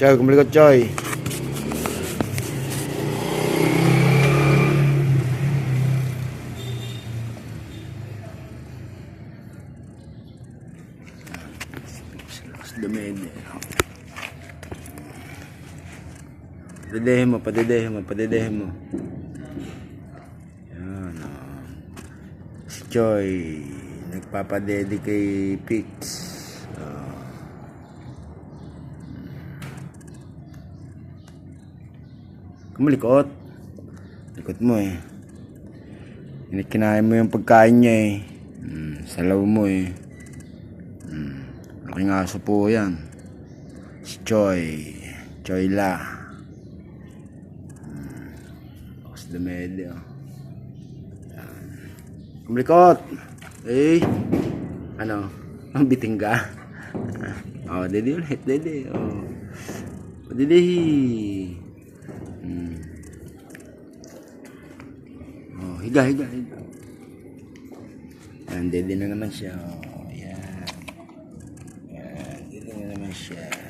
Choy, kumalikot Choy. Padedehin mo, padedehin mo, padedehin mo. Yan, oh. Si Choy, nagpapadede kay Pix. Kumalikot. Likot mo eh. Kinain mo yung pagkain niya eh. Mm, salaw mo eh. Mm, laking aso po yan. Si Choy. Choy La. Mm, Lakas dumede oh. Yan. Kumalikot. Eh. Ano? Ang biting oh, dede ulit. Dede. Oh. Dede. Hmm. Oh, higa, higa, higa. Yan, dede na naman siya. Oh, yan. Yan, dede na naman siya.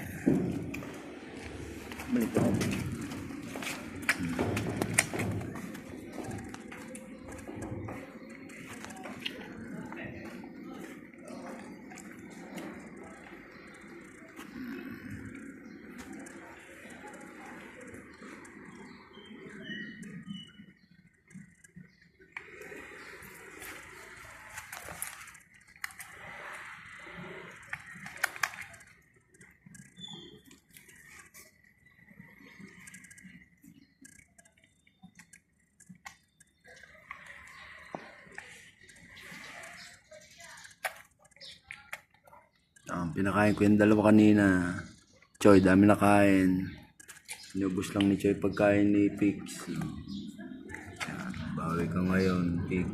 Pinakain ko yung dalawa kanina. Choy, dami na kain. Inubos lang ni Choy pagkain ni Pix. Bawi ka ngayon, Pix.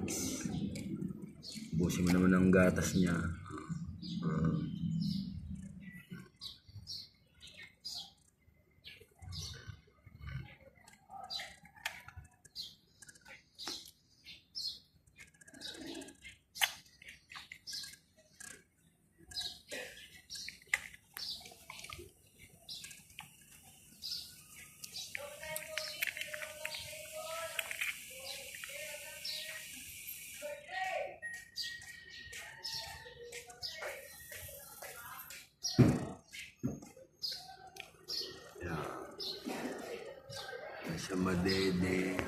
Ubusin mo naman ang gatas niya. Um, my day day.